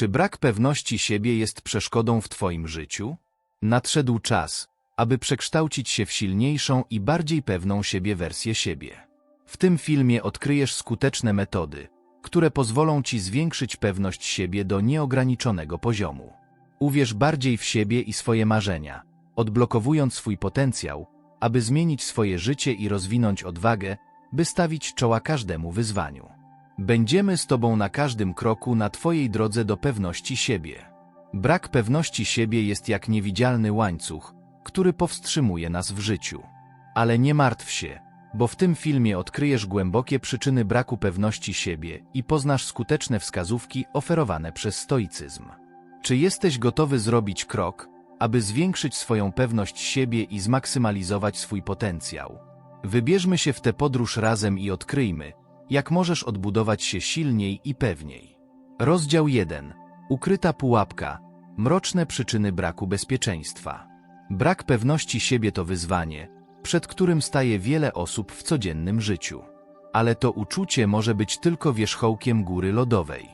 Czy brak pewności siebie jest przeszkodą w Twoim życiu? Nadszedł czas, aby przekształcić się w silniejszą i bardziej pewną siebie wersję siebie. W tym filmie odkryjesz skuteczne metody, które pozwolą Ci zwiększyć pewność siebie do nieograniczonego poziomu. Uwierz bardziej w siebie i swoje marzenia, odblokowując swój potencjał, aby zmienić swoje życie i rozwinąć odwagę, by stawić czoła każdemu wyzwaniu. Będziemy z Tobą na każdym kroku na Twojej drodze do pewności siebie. Brak pewności siebie jest jak niewidzialny łańcuch, który powstrzymuje nas w życiu. Ale nie martw się, bo w tym filmie odkryjesz głębokie przyczyny braku pewności siebie i poznasz skuteczne wskazówki oferowane przez stoicyzm. Czy jesteś gotowy zrobić krok, aby zwiększyć swoją pewność siebie i zmaksymalizować swój potencjał? Wybierzmy się w tę podróż razem i odkryjmy, jak możesz odbudować się silniej i pewniej. Rozdział 1. Ukryta pułapka. Mroczne przyczyny braku bezpieczeństwa. Brak pewności siebie to wyzwanie, przed którym staje wiele osób w codziennym życiu. Ale to uczucie może być tylko wierzchołkiem góry lodowej.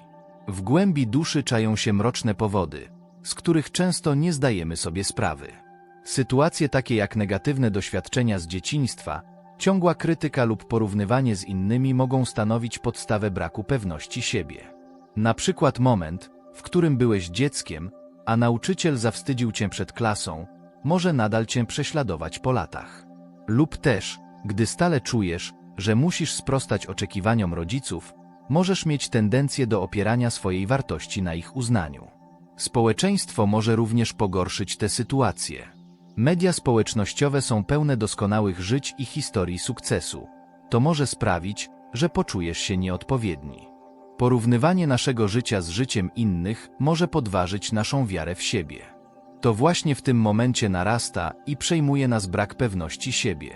W głębi duszy czają się mroczne powody, z których często nie zdajemy sobie sprawy. Sytuacje takie jak negatywne doświadczenia z dzieciństwa, ciągła krytyka lub porównywanie z innymi mogą stanowić podstawę braku pewności siebie. Na przykład moment, w którym byłeś dzieckiem, a nauczyciel zawstydził cię przed klasą, może nadal cię prześladować po latach. Lub też, gdy stale czujesz, że musisz sprostać oczekiwaniom rodziców, możesz mieć tendencję do opierania swojej wartości na ich uznaniu. Społeczeństwo może również pogorszyć tę sytuację. Media społecznościowe są pełne doskonałych żyć i historii sukcesu. To może sprawić, że poczujesz się nieodpowiedni. Porównywanie naszego życia z życiem innych może podważyć naszą wiarę w siebie. To właśnie w tym momencie narasta i przejmuje nas brak pewności siebie.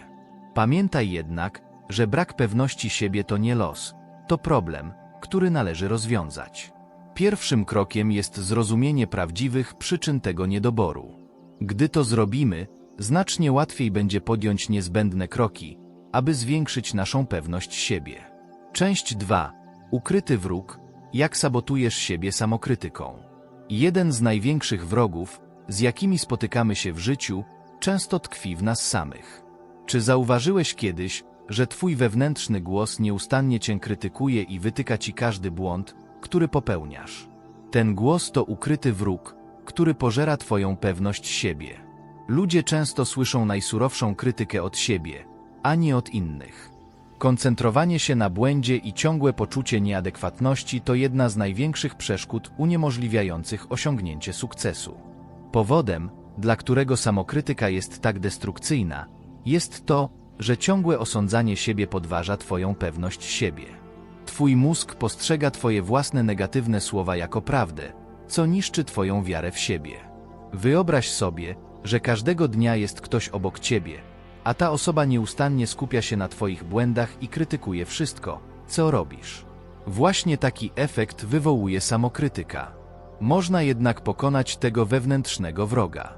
Pamiętaj jednak, że brak pewności siebie to nie los, to problem, który należy rozwiązać. Pierwszym krokiem jest zrozumienie prawdziwych przyczyn tego niedoboru. Gdy to zrobimy, znacznie łatwiej będzie podjąć niezbędne kroki, aby zwiększyć naszą pewność siebie. Część 2. Ukryty wróg. Jak sabotujesz siebie samokrytyką? Jeden z największych wrogów, z jakimi spotykamy się w życiu, często tkwi w nas samych. Czy zauważyłeś kiedyś, że twój wewnętrzny głos nieustannie cię krytykuje i wytyka ci każdy błąd, który popełniasz? Ten głos to ukryty wróg, który pożera twoją pewność siebie. Ludzie często słyszą najsurowszą krytykę od siebie, a nie od innych. Koncentrowanie się na błędzie i ciągłe poczucie nieadekwatności to jedna z największych przeszkód uniemożliwiających osiągnięcie sukcesu. Powodem, dla którego samokrytyka jest tak destrukcyjna, jest to, że ciągłe osądzanie siebie podważa Twoją pewność siebie. Twój mózg postrzega Twoje własne negatywne słowa jako prawdę, co niszczy Twoją wiarę w siebie. Wyobraź sobie, że każdego dnia jest ktoś obok Ciebie, a ta osoba nieustannie skupia się na Twoich błędach i krytykuje wszystko, co robisz. Właśnie taki efekt wywołuje samokrytyka. Można jednak pokonać tego wewnętrznego wroga.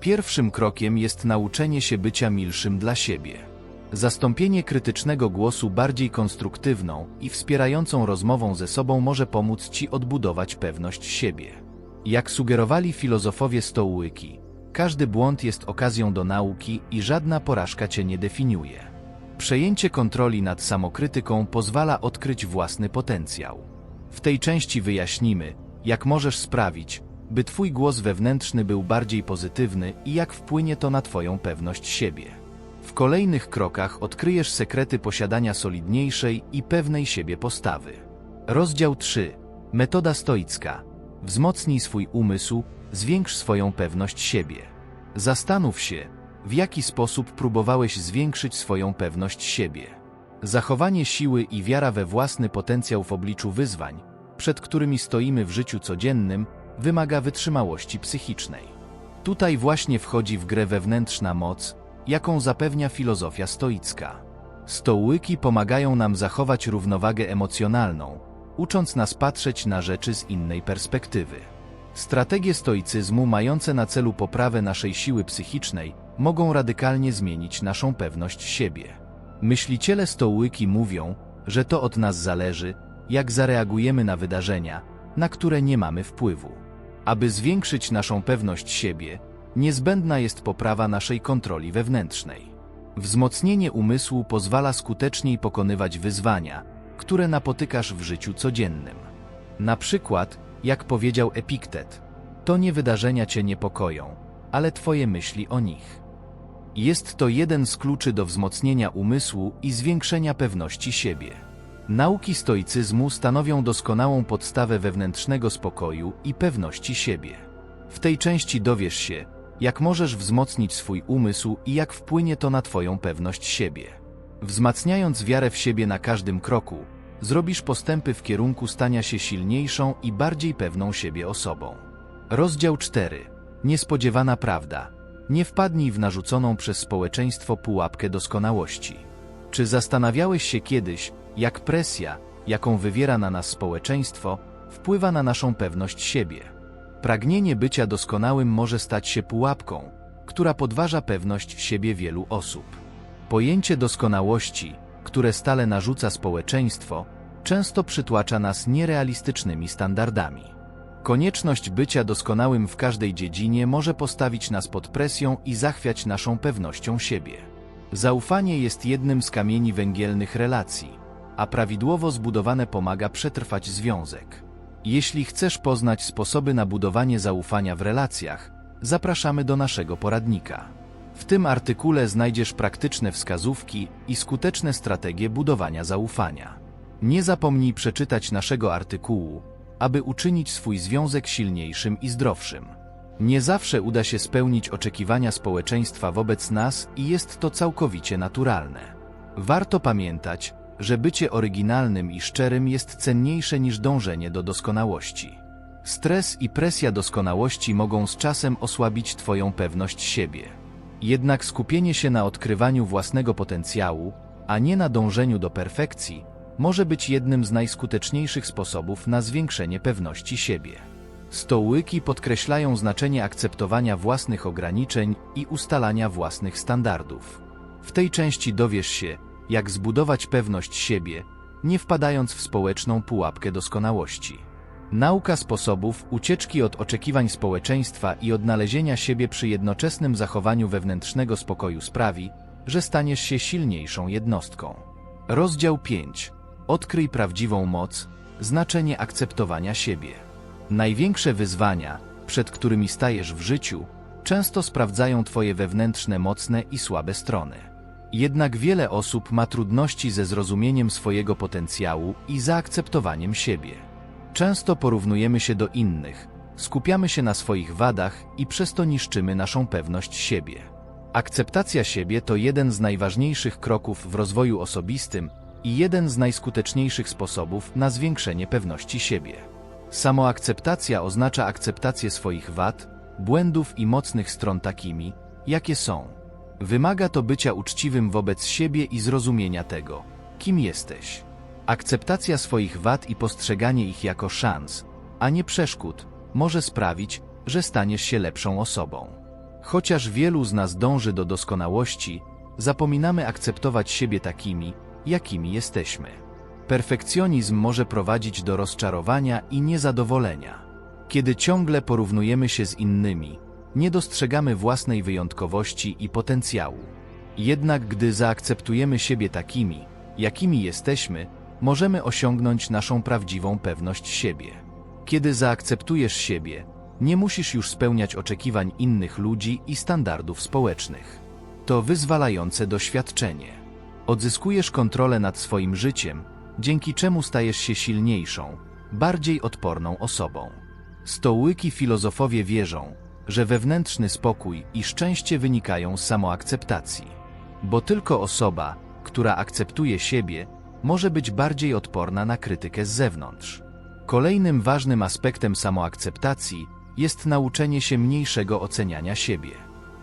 Pierwszym krokiem jest nauczenie się bycia milszym dla siebie. Zastąpienie krytycznego głosu bardziej konstruktywną i wspierającą rozmową ze sobą może pomóc Ci odbudować pewność siebie. Jak sugerowali filozofowie stołłyki, każdy błąd jest okazją do nauki i żadna porażka Cię nie definiuje. Przejęcie kontroli nad samokrytyką pozwala odkryć własny potencjał. W tej części wyjaśnimy, jak możesz sprawić, by Twój głos wewnętrzny był bardziej pozytywny i jak wpłynie to na Twoją pewność siebie. Kolejnych krokach odkryjesz sekrety posiadania solidniejszej i pewnej siebie postawy. Rozdział 3. Metoda stoicka. Wzmocnij swój umysł, zwiększ swoją pewność siebie. Zastanów się, w jaki sposób próbowałeś zwiększyć swoją pewność siebie. Zachowanie siły i wiara we własny potencjał w obliczu wyzwań, przed którymi stoimy w życiu codziennym, wymaga wytrzymałości psychicznej. Tutaj właśnie wchodzi w grę wewnętrzna moc, jaką zapewnia filozofia stoicka. Stołyki pomagają nam zachować równowagę emocjonalną, ucząc nas patrzeć na rzeczy z innej perspektywy. Strategie stoicyzmu mające na celu poprawę naszej siły psychicznej mogą radykalnie zmienić naszą pewność siebie. Myśliciele stołyki mówią, że to od nas zależy, jak zareagujemy na wydarzenia, na które nie mamy wpływu. Aby zwiększyć naszą pewność siebie, niezbędna jest poprawa naszej kontroli wewnętrznej. Wzmocnienie umysłu pozwala skuteczniej pokonywać wyzwania, które napotykasz w życiu codziennym. Na przykład, jak powiedział Epiktet, to nie wydarzenia cię niepokoją, ale twoje myśli o nich. Jest to jeden z kluczy do wzmocnienia umysłu i zwiększenia pewności siebie. Nauki stoicyzmu stanowią doskonałą podstawę wewnętrznego spokoju i pewności siebie. W tej części dowiesz się, jak możesz wzmocnić swój umysł i jak wpłynie to na Twoją pewność siebie. Wzmacniając wiarę w siebie na każdym kroku, zrobisz postępy w kierunku stania się silniejszą i bardziej pewną siebie osobą. Rozdział 4. Niespodziewana prawda. Nie wpadnij w narzuconą przez społeczeństwo pułapkę doskonałości. Czy zastanawiałeś się kiedyś, jak presja, jaką wywiera na nas społeczeństwo, wpływa na naszą pewność siebie? Pragnienie bycia doskonałym może stać się pułapką, która podważa pewność siebie wielu osób. Pojęcie doskonałości, które stale narzuca społeczeństwo, często przytłacza nas nierealistycznymi standardami. Konieczność bycia doskonałym w każdej dziedzinie może postawić nas pod presją i zachwiać naszą pewnością siebie. Zaufanie jest jednym z kamieni węgielnych relacji, a prawidłowo zbudowane pomaga przetrwać związek. Jeśli chcesz poznać sposoby na budowanie zaufania w relacjach, zapraszamy do naszego poradnika. W tym artykule znajdziesz praktyczne wskazówki i skuteczne strategie budowania zaufania. Nie zapomnij przeczytać naszego artykułu, aby uczynić swój związek silniejszym i zdrowszym. Nie zawsze uda się spełnić oczekiwania społeczeństwa wobec nas i jest to całkowicie naturalne. Warto pamiętać, że bycie oryginalnym i szczerym jest cenniejsze niż dążenie do doskonałości. Stres i presja doskonałości mogą z czasem osłabić Twoją pewność siebie. Jednak skupienie się na odkrywaniu własnego potencjału, a nie na dążeniu do perfekcji, może być jednym z najskuteczniejszych sposobów na zwiększenie pewności siebie. Stołyki podkreślają znaczenie akceptowania własnych ograniczeń i ustalania własnych standardów. W tej części dowiesz się, jak zbudować pewność siebie, nie wpadając w społeczną pułapkę doskonałości. Nauka sposobów ucieczki od oczekiwań społeczeństwa i odnalezienia siebie przy jednoczesnym zachowaniu wewnętrznego spokoju sprawi, że staniesz się silniejszą jednostką. Rozdział 5. Odkryj prawdziwą moc, znaczenie akceptowania siebie. Największe wyzwania, przed którymi stajesz w życiu, często sprawdzają Twoje wewnętrzne mocne i słabe strony. Jednak wiele osób ma trudności ze zrozumieniem swojego potencjału i zaakceptowaniem siebie. Często porównujemy się do innych, skupiamy się na swoich wadach i przez to niszczymy naszą pewność siebie. Akceptacja siebie to jeden z najważniejszych kroków w rozwoju osobistym i jeden z najskuteczniejszych sposobów na zwiększenie pewności siebie. Samoakceptacja oznacza akceptację swoich wad, błędów i mocnych stron takimi, jakie są. Wymaga to bycia uczciwym wobec siebie i zrozumienia tego, kim jesteś. Akceptacja swoich wad i postrzeganie ich jako szans, a nie przeszkód, może sprawić, że staniesz się lepszą osobą. Chociaż wielu z nas dąży do doskonałości, zapominamy akceptować siebie takimi, jakimi jesteśmy. Perfekcjonizm może prowadzić do rozczarowania i niezadowolenia. Kiedy ciągle porównujemy się z innymi, nie dostrzegamy własnej wyjątkowości i potencjału. Jednak gdy zaakceptujemy siebie takimi, jakimi jesteśmy, możemy osiągnąć naszą prawdziwą pewność siebie. Kiedy zaakceptujesz siebie, nie musisz już spełniać oczekiwań innych ludzi i standardów społecznych. To wyzwalające doświadczenie. Odzyskujesz kontrolę nad swoim życiem, dzięki czemu stajesz się silniejszą, bardziej odporną osobą. Stołyki filozofowie wierzą, że wewnętrzny spokój i szczęście wynikają z samoakceptacji. Bo tylko osoba, która akceptuje siebie, może być bardziej odporna na krytykę z zewnątrz. Kolejnym ważnym aspektem samoakceptacji jest nauczenie się mniejszego oceniania siebie.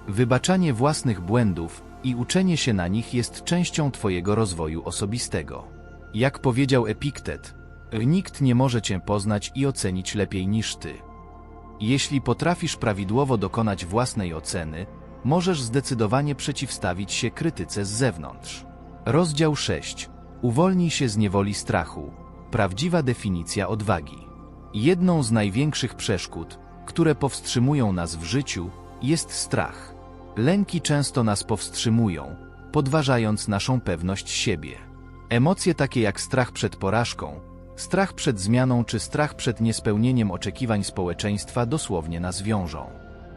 Wybaczanie własnych błędów i uczenie się na nich jest częścią Twojego rozwoju osobistego. Jak powiedział Epiktet, nikt nie może Cię poznać i ocenić lepiej niż Ty. Jeśli potrafisz prawidłowo dokonać własnej oceny, możesz zdecydowanie przeciwstawić się krytyce z zewnątrz. Rozdział 6. Uwolnij się z niewoli strachu. Prawdziwa definicja odwagi. Jedną z największych przeszkód, które powstrzymują nas w życiu, jest strach. Lęki często nas powstrzymują, podważając naszą pewność siebie. Emocje takie jak strach przed porażką, strach przed zmianą czy strach przed niespełnieniem oczekiwań społeczeństwa dosłownie nas wiążą.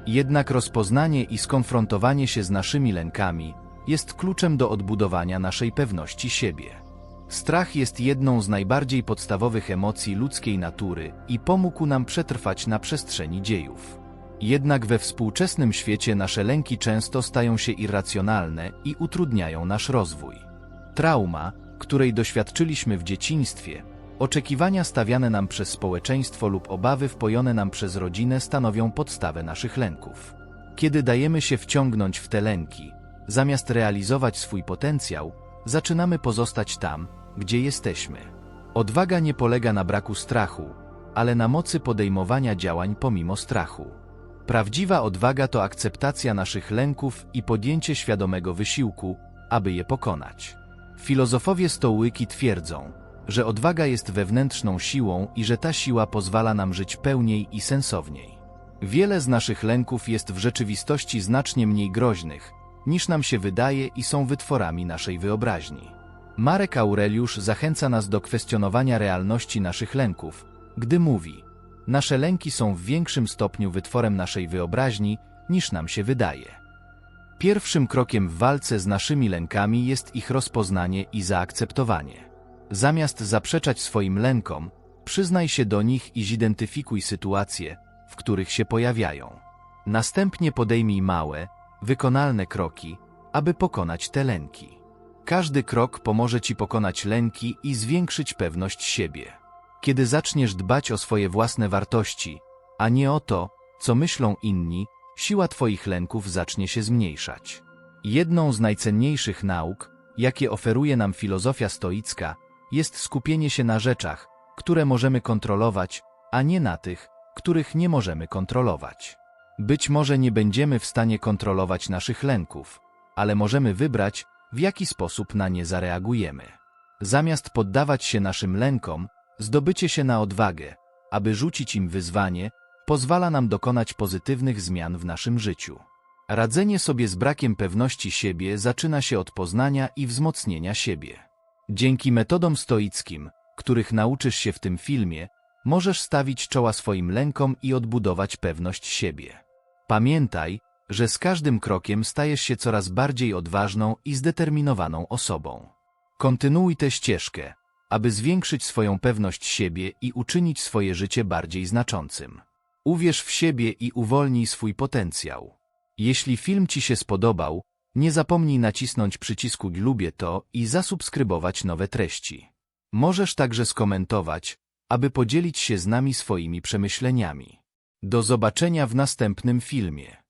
Jednak rozpoznanie i skonfrontowanie się z naszymi lękami jest kluczem do odbudowania naszej pewności siebie. Strach jest jedną z najbardziej podstawowych emocji ludzkiej natury i pomógł nam przetrwać na przestrzeni dziejów. Jednak we współczesnym świecie nasze lęki często stają się irracjonalne i utrudniają nasz rozwój. Trauma, której doświadczyliśmy w dzieciństwie, oczekiwania stawiane nam przez społeczeństwo lub obawy wpojone nam przez rodzinę stanowią podstawę naszych lęków. Kiedy dajemy się wciągnąć w te lęki, zamiast realizować swój potencjał, zaczynamy pozostać tam, gdzie jesteśmy. Odwaga nie polega na braku strachu, ale na mocy podejmowania działań pomimo strachu. Prawdziwa odwaga to akceptacja naszych lęków i podjęcie świadomego wysiłku, aby je pokonać. Filozofowie stołyki twierdzą, że odwaga jest wewnętrzną siłą i że ta siła pozwala nam żyć pełniej i sensowniej. Wiele z naszych lęków jest w rzeczywistości znacznie mniej groźnych, niż nam się wydaje i są wytworami naszej wyobraźni. Marek Aureliusz zachęca nas do kwestionowania realności naszych lęków, gdy mówi: Nasze lęki są w większym stopniu wytworem naszej wyobraźni, niż nam się wydaje. Pierwszym krokiem w walce z naszymi lękami jest ich rozpoznanie i zaakceptowanie. Zamiast zaprzeczać swoim lękom, przyznaj się do nich i zidentyfikuj sytuacje, w których się pojawiają. Następnie podejmij małe, wykonalne kroki, aby pokonać te lęki. Każdy krok pomoże Ci pokonać lęki i zwiększyć pewność siebie. Kiedy zaczniesz dbać o swoje własne wartości, a nie o to, co myślą inni, siła Twoich lęków zacznie się zmniejszać. Jedną z najcenniejszych nauk, jakie oferuje nam filozofia stoicka, jest skupienie się na rzeczach, które możemy kontrolować, a nie na tych, których nie możemy kontrolować. Być może nie będziemy w stanie kontrolować naszych lęków, ale możemy wybrać, w jaki sposób na nie zareagujemy. Zamiast poddawać się naszym lękom, zdobycie się na odwagę, aby rzucić im wyzwanie, pozwala nam dokonać pozytywnych zmian w naszym życiu. Radzenie sobie z brakiem pewności siebie zaczyna się od poznania i wzmocnienia siebie. Dzięki metodom stoickim, których nauczysz się w tym filmie, możesz stawić czoła swoim lękom i odbudować pewność siebie. Pamiętaj, że z każdym krokiem stajesz się coraz bardziej odważną i zdeterminowaną osobą. Kontynuuj tę ścieżkę, aby zwiększyć swoją pewność siebie i uczynić swoje życie bardziej znaczącym. Uwierz w siebie i uwolnij swój potencjał. Jeśli film Ci się spodobał, nie zapomnij nacisnąć przycisku lubię to i zasubskrybować nowe treści. Możesz także skomentować, aby podzielić się z nami swoimi przemyśleniami. Do zobaczenia w następnym filmie.